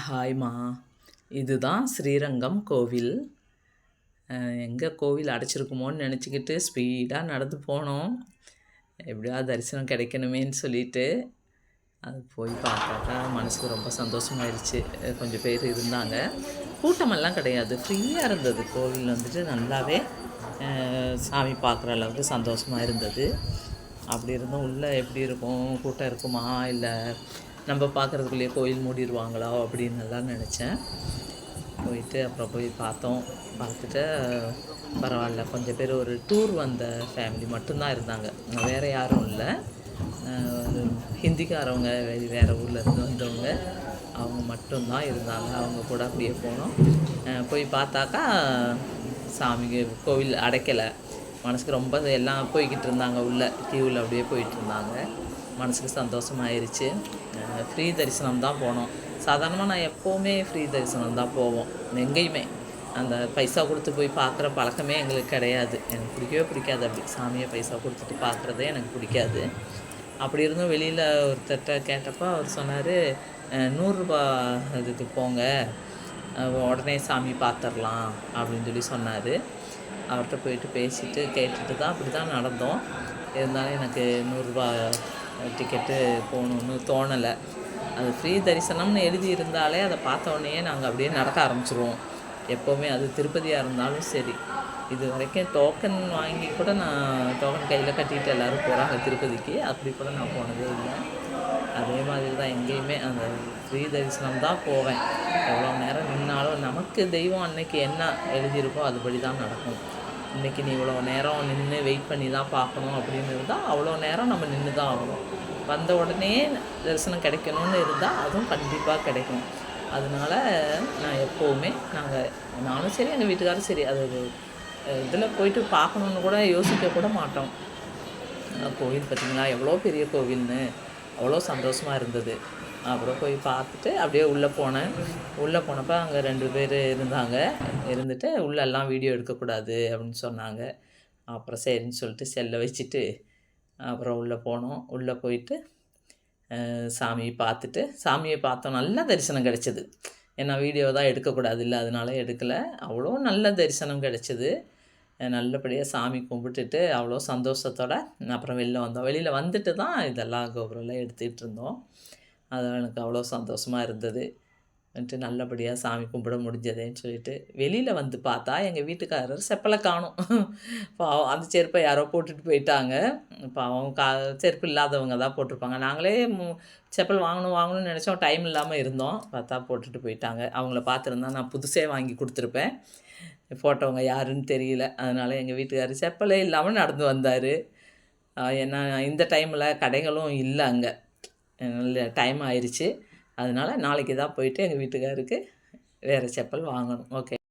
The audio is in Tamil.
ஹாய்மா. இதுதான் ஸ்ரீரங்கம் கோவில். எங்கே கோவில் அடைச்சிருக்குமோன்னு நினச்சிக்கிட்டு ஸ்பீடாக நடந்து போனோம். எப்படியா தரிசனம் கிடைக்கணுமேன்னு சொல்லிட்டு அது போய் பார்த்தாக்கா மனசுக்கு ரொம்ப சந்தோஷமாயிருச்சு. கொஞ்சம் பேர் இருந்தாங்க. கூட்டமெல்லாம் கிடையாது. ஃப்ரீயாக இருந்தது. கோவில் வந்துட்டு நல்லாவே சாமி பார்க்குற அளவுக்கு சந்தோஷமாக இருந்தது. அப்படி இருந்தும் உள்ளே எப்படி இருக்கும்? கூட்டம் இருக்குமா? இல்லை நம்ம பார்க்குறதுக்குள்ளேயே கோயில் மூடிடுவாங்களா அப்படின்னு எல்லாம் நினச்சேன். போயிட்டு அப்புறம் போய் பார்த்தோம். பார்த்துட்டு பரவாயில்ல. கொஞ்சம் பேர் ஒரு டூர் வந்த ஃபேமிலி மட்டும்தான் இருந்தாங்க. வேறு யாரும் இல்லை. ஹிந்திக்காரவங்க வேறு ஊரில் இருந்து வந்தவங்க அவங்க மட்டும்தான் இருந்தாங்க. அவங்க கூட அப்படியே போனோம். போய் பார்த்தாக்கா சாமிக்கு கோவில் அடைக்கலை. மனசுக்கு ரொம்ப எல்லாம் போய்கிட்டு இருந்தாங்க உள்ளே கியூவில் அப்படியே போயிட்டு இருந்தாங்க. மனசுக்கு சந்தோஷமாயிருச்சு. ஃப்ரீ தரிசனம் தான் போனோம். சாதாரணமாக நான் எப்போவுமே ஃப்ரீ தரிசனம் தான் போவோம். எங்கேயுமே. அந்த பைசா கொடுத்து போய் பார்க்குற பழக்கமே எங்களுக்கு கிடையாது. எனக்கு பிடிக்கவே பிடிக்காது அப்படி. சாமியை பைசா கொடுத்துட்டு பார்க்குறதே எனக்கு பிடிக்காது. அப்படி இருந்தும் வெளியில் ஒருத்தர்கிட்ட கேட்டப்போ அவர் சொன்னார் நூறுரூபா இதுக்கு போங்க. உடனே சாமி பார்த்துடலாம் அப்படின்னு சொல்லி சொன்னார். அவர்கிட்ட போயிட்டு பேசிட்டு கேட்டுட்டு தான் அப்படி தான் நடந்தோம். இருந்தாலும் எனக்கு நூறுரூபா டிக்கெட்டு போகணுன்னு தோணலை. அது ஃப்ரீ தரிசனம்னு எழுதி இருந்தாலே அதை பார்த்த உடனே நாங்கள் அப்படியே நடக்க ஆரம்பிச்சிருவோம். எப்போவுமே அது திருப்பதியாக இருந்தாலும் சரி. இது வரைக்கும் டோக்கன் வாங்கி கூட நான் டோக்கன் கையில் கட்டிட்டு எல்லோரும் போகிறாங்க திருப்பதிக்கு. அப்படி கூட நான் போனதே இல்லை. அதே மாதிரி தான் எங்கேயுமே அந்த ஃப்ரீ தரிசனம் தான் போவேன். எவ்வளோ நேரம் நின்னாலும் நமக்கு தெய்வம் அன்னைக்கு என்ன எழுதியிருக்கோ அதுபடி தான் நடக்கும். இன்றைக்கி நீ இவ்வளோ நேரம் நின்று வெயிட் பண்ணி தான் பார்க்கணும் அப்படின்னு இருந்தால் அவ்வளோ நேரம் நம்ம நின்று தான் ஆகணும். வந்த உடனே தரிசனம் கிடைக்கணும்னு இருந்தால் அதுவும் கண்டிப்பாக கிடைக்கும். அதனால் நான் எப்போவுமே நாங்கள் நானும் சரி எங்கள் வீட்டுக்காரும் சரி. அது இதில் போயிட்டு பார்க்கணுன்னு கூட யோசிக்க கூட மாட்டோம். கோவில் பார்த்திங்களா எவ்வளோ பெரிய கோவில்னு அவ்வளோ சந்தோஷமாக இருந்தது. அப்புறம் போய் பார்த்துட்டு அப்படியே உள்ளே போனேன். உள்ளே போனப்போ அங்கே ரெண்டு பேர் இருந்தாங்க. இருந்துட்டு உள்ளெல்லாம் வீடியோ எடுக்கக்கூடாது அப்படின்னு சொன்னாங்க. அப்புறம் சரின்னு சொல்லிட்டு செல்லை வச்சுட்டு அப்புறம் உள்ளே போனோம். உள்ளே போயிட்டு சாமியை பார்த்துட்டு சாமியை பார்த்தோம் நல்ல தரிசனம் கிடச்சிது. ஏன்னா வீடியோ தான் எடுக்கக்கூடாது இல்லை அதனால எடுக்கலை. அவ்வளோ நல்ல தரிசனம் கிடச்சிது. நல்லபடியாக சாமி கும்பிட்டுட்டு அவ்வளோ சந்தோஷத்தோடு அப்புறம் வெளில வந்தோம். வெளியில் வந்துட்டு தான் இதெல்லாம் கோபுரம்லாம் எடுத்துகிட்டு இருந்தோம். அது எனக்கு அவ்வளோ சந்தோஷமாக இருந்தது. வந்துட்டு நல்லபடியாக சாமி கும்பிட முடிஞ்சதேன்னு சொல்லிட்டு வெளியில் வந்து பார்த்தா எங்கள் வீட்டுக்காரர் செப்பலை காணும். பாவம் அந்த செருப்பை யாரோ போட்டுட்டு போயிட்டாங்க. பாவம் கா செருப்பு இல்லாதவங்க தான் போட்டிருப்பாங்க. நாங்களே செப்பல் வாங்கணும் வாங்கணும்னு நினச்சோம். டைம் இல்லாமல் இருந்தோம். பார்த்தா போட்டுட்டு போயிட்டாங்க. அவங்கள பார்த்துருந்தா நான் புதுசே வாங்கி கொடுத்துருப்பேன். போட்டவங்க யாருன்னு தெரியல. அதனால் எங்கள் வீட்டுக்காரர் செப்பலே இல்லாமல் நடந்து வந்தார். ஏன்னா இந்த டைமில் கடைகளும் இல்லை அங்கே. நல்ல டைம் ஆயிடுச்சு அதனால் நாளைக்கு தான் போயிட்டு எங்கள் வீட்டுக்காருக்கு வேறு செப்பல் வாங்கணும். ஓகே